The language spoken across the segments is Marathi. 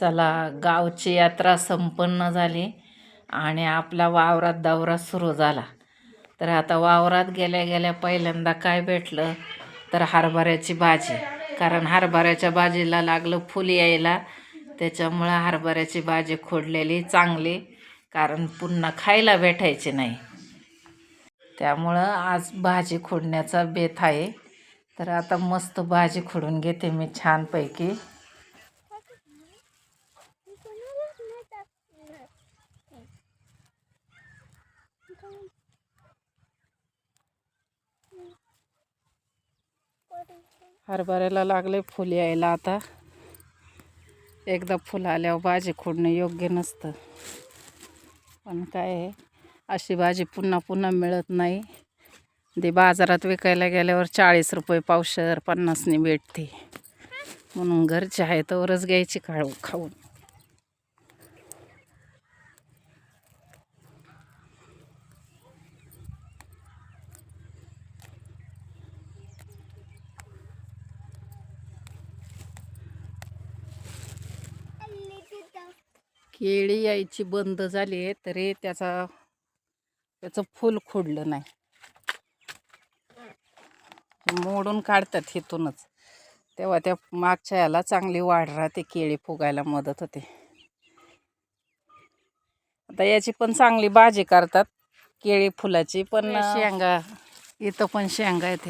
चला गावची यात्रा संपन्न झाली आणि आपला वावरात दौरा सुरू झाला. तर आता वावरात गेल्या गेल्या पहिल्यांदा काय भेटलं? तर हरभऱ्याची भाजी. कारण हरभऱ्याच्या भाजीला लागलं फुल यायला. त्याच्यामुळं हरभऱ्याची भाजी खोडलेली चांगली. कारण पुन्हा खायला भेटायची नाही. त्यामुळं आज भाजी खोडण्याचा बेत आहे. तर आता मस्त भाजी खोडून घेते मी छानपैकी. हरभऱ्याला लागले फुल यायला आता. एकदा फुल आल्यावर भाजी खोडणं योग्य नसतं. पण काय आहे अशी भाजी पुन्हा पुन्हा मिळत नाही. ते बाजारात विकायला गेल्यावर चाळीस रुपये पावशर पन्नासनी भेटते. म्हणून घरचे आहे तरच घ्यायची खाऊ खाऊन. केळी यायची बंद झाली आहे तरी त्याचा त्याचं फूल खोडलं नाही. मोडून काढतात इथूनच तेव्हा त्या मागच्या याला चांगली वाढ राहते केळी फुगायला मदत होते. आता याची पण चांगली भाजी करतात केळी फुलाची पण शेंगा इथं पण शेंगा आहेत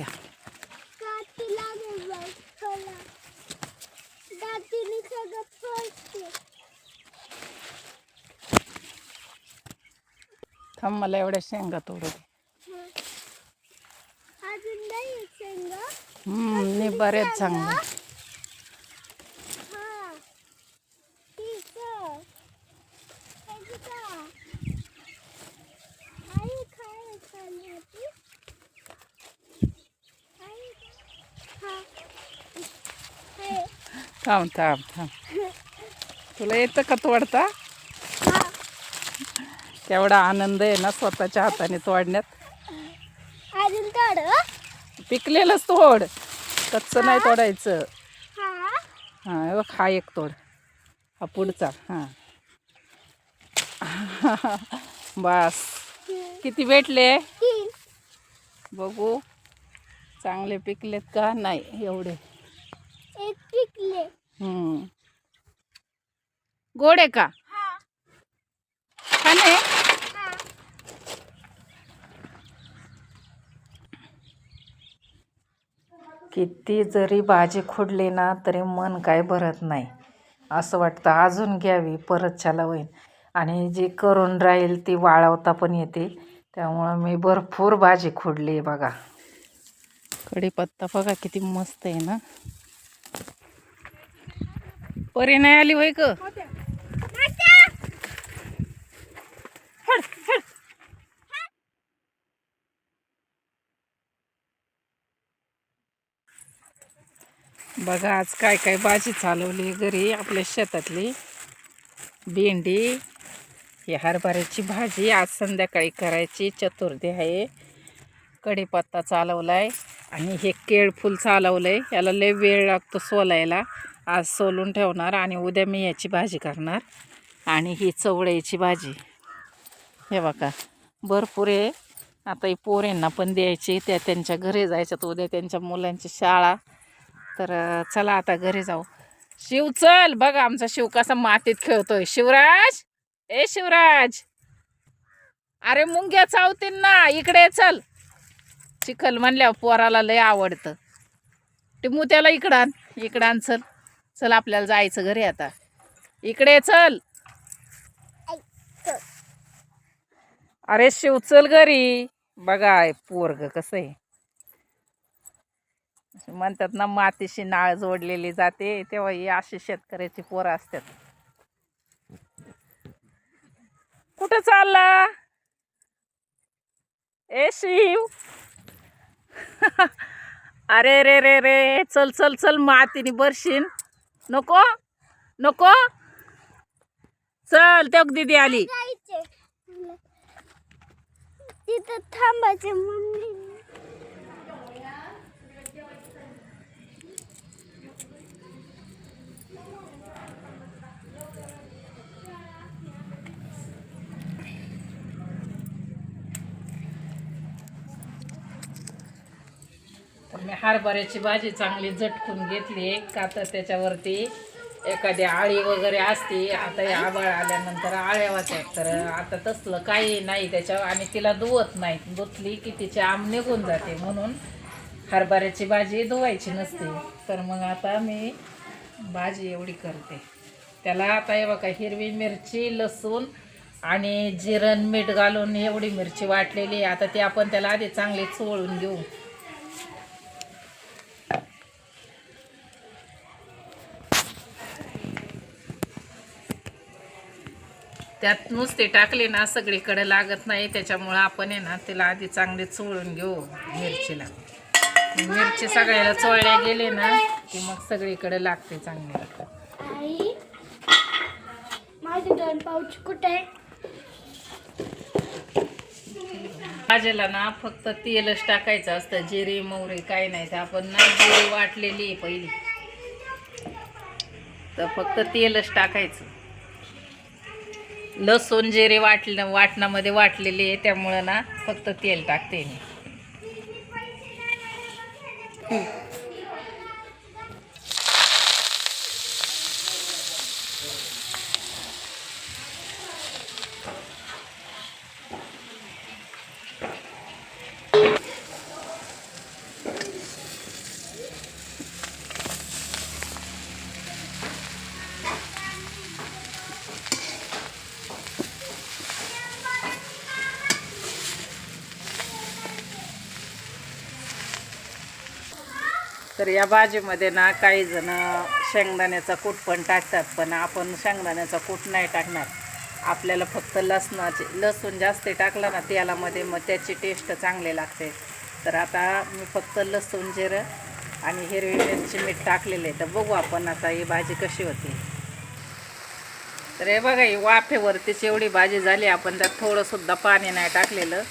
थांब मला एवढ्या शेंगा तोडू दे. बरेच चांगले हा. हा. हे. थांब थांब थांब. तुला येतं का तोडता? तेवढा आनंद आहे ना स्वतःच्या हाताने तोडण्यात. अजून काढ पिकलेलंच तोड. कच्चं नाही तोडायचं. हा? हां एक तोड. हा पुढचा हां. बस. किती भेटले? बघू चांगले पिकलेत का? नाही एवढे. एक पिकले. हम्म. गोड आहे का? छान आहे किती जरी भाजी खोडली ना तरी मन काय भरत नाही. असं वाटतं अजून घ्यावी परत चला होईल. आणि जी करून राहील ती वाळवता पण येते. त्यामुळं मी भरपूर भाजी खोडली आहे बघा. कढीपत्ता बघा किती मस्त आहे ना. परी नाही आली होय ग? बघा आज काय काय भाजी चालवली घरी आपल्या शेतातली. भेंडी ही हरभऱ्याची भाजी आज संध्याकाळी करायची चतुर्थी आहे. कढीपत्ता चालवलाय आणि हे केळफूल चालवलंय. याला लय वेळ लागतो सोलायला. आज सोलून ठेवणार आणि उद्या मी याची भाजी करणार. आणि ही चवळ्याची भाजी. हे बघा भरपूर आहे. आता ही पण द्यायची त्या त्यांच्या घरी जायच्यात उद्या त्यांच्या मुलांची शाळा. तर चला आता घरी जाऊ. शिव चल बघ आमचा शिव कसा मातीत खेळतोय. शिवराज ए शिवराज. अरे मुंग्या चावतील ना इकडे चल. चिखल म्हणल्यावर पोराला लय आवडतं. टिमू त्याला इकडान इकडान चल. चल आपल्याला जायचं घरी आता. इकडे चल. अरे शिव चल घरी. बघा पोरग कसं आहे. म्हणतात ना मातीशी नाळ जोडलेली जाते. तेव्हा ही अशी शेतकऱ्याची पोरं असतात. कुठं चालला? ए शिव. अरे रे रे रे. चल चल चल मातीने बरशीन. नको नको. चल तेव्हा दिदी आली. तिथं थांबायचं म्हणून. हरभऱ्याची भाजी चांगली झटकून घेतली का तर त्याच्यावरती. एखादी आळी वगैरे असते आता या आबाळ आल्यानंतर आळ्या वाटतात तर आता तसलं काही नाही त्याच्यावर आणि तिला धुवत नाही. धुतली की तिची आम निघून जाते. म्हणून हरभऱ्याची भाजी धुवायची नसते. तर मग आता मी भाजी एवढी करते. त्याला आता हे बघा हिरवी मिरची लसूण आणि जिरण मीठ घालून एवढी मिरची वाटलेली आहे. आता ती आपण त्याला आधी चांगली चोळून घेऊ. त्यात नुसते टाकले ना सगळीकडे लागत नाही त्याच्यामुळं आपण आहे ना तिला आधी चांगली चोळून घेऊ मिरचीला. मिरची सगळ्याला चोळल्या गेले ना की मग सगळीकडे लागते चांगली आई माझे दोन पाऊच कुठे? आहे? भाजीला ना फक्त तेलच टाकायचं असतं जिरे मोहरी काही नाही तर आपण ना जिरे वाटलेली आहे पहिली. तर फक्त तेलच टाकायचं. लसूण जिरे वाटलं वाटणामध्ये वाटलेले आहे त्यामुळं ना फक्त तेल टाकते मी. तर या भाजीमध्ये ना काही जण शेंगदाण्याचा कूट पण टाकतात पण आपण शेंगदाण्याचा कूट नाही टाकणार. आपल्याला फक्त लसणाचे लसूण जास्त टाकलं ना तेलामध्ये मग त्याची टेस्ट चांगली लागते. तर आता मी फक्त लसूण जिरं आणि हिरवी मिरची मीठ टाकलेले आहे. तर बघू आपण आता ही भाजी कशी होती. तर हे बघा ही वाफेवरतीच एवढी भाजी झाली. आपण त्यात थोडंसुद्धा पाणी नाही टाकलेलं.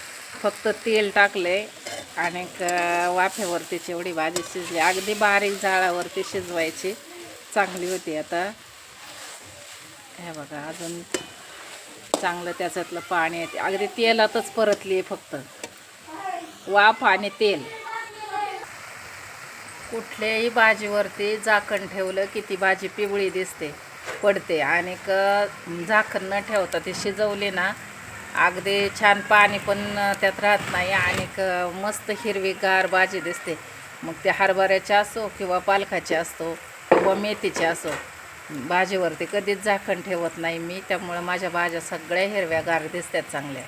फक्त तेल टाकले आणि वाफेवरती एवढी भाजी शिजली. अगदी बारीक जाळावरती शिजवायची. चांगली होती आता. हे बघा अजून चांगलं त्याच्यातलं पाणी येते. अगदी तेलातच परतली आहे फक्त. वाफ आणि तेल. कुठल्याही भाजीवरती झाकण ठेवलं की ती भाजी पिवळी दिसते पडते. आणि क झाकण न ठेवता ती शिजवली ना अगदी छान पाणी पण त्यात राहत नाही आणि मस्त हिरवीगार भाजी दिसते. मग ते हरभऱ्याची असो किंवा पालखाची असतो किंवा मेथीची असो भाजीवरती कधीच झाकण ठेवत नाही मी. त्यामुळं माझ्या भाज्या सगळ्या हिरव्यागार दिसतात चांगल्या.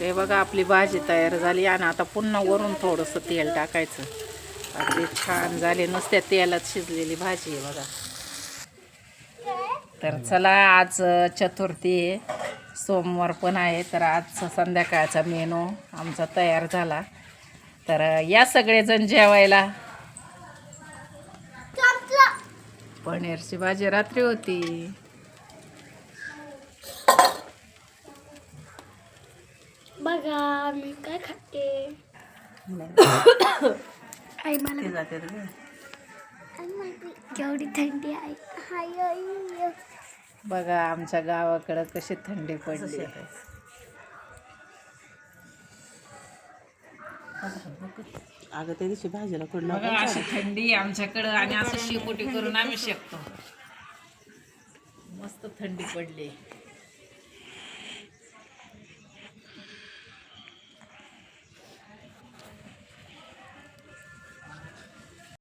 ते बघा आपली भाजी तयार झाली आणि आता पुन्हा वरून थोडंसं तेल टाकायचं. अगदी छान झाली. नुसत्या तेलात शिजलेली भाजी आहे बघा. तर चला आज चतुर्थी आहे. सोमवार पण आहे तर आज संध्याकाळचा मेनू आमचा तयार झाला. तर या सगळेजण जेवायला. पनीरची भाजी रात्री होती. बघा मी काय खाते. आई मला माझी केवढी थंडी आहे. हाय आई बघा आमच्या गावाकडं कशी थंडी पडली. अगं त्या दिवशी भाजीला बघा अशी थंडी आमच्याकडं आणि असं शिकोटी करून आम्ही शेकतो. मस्त थंडी पडली.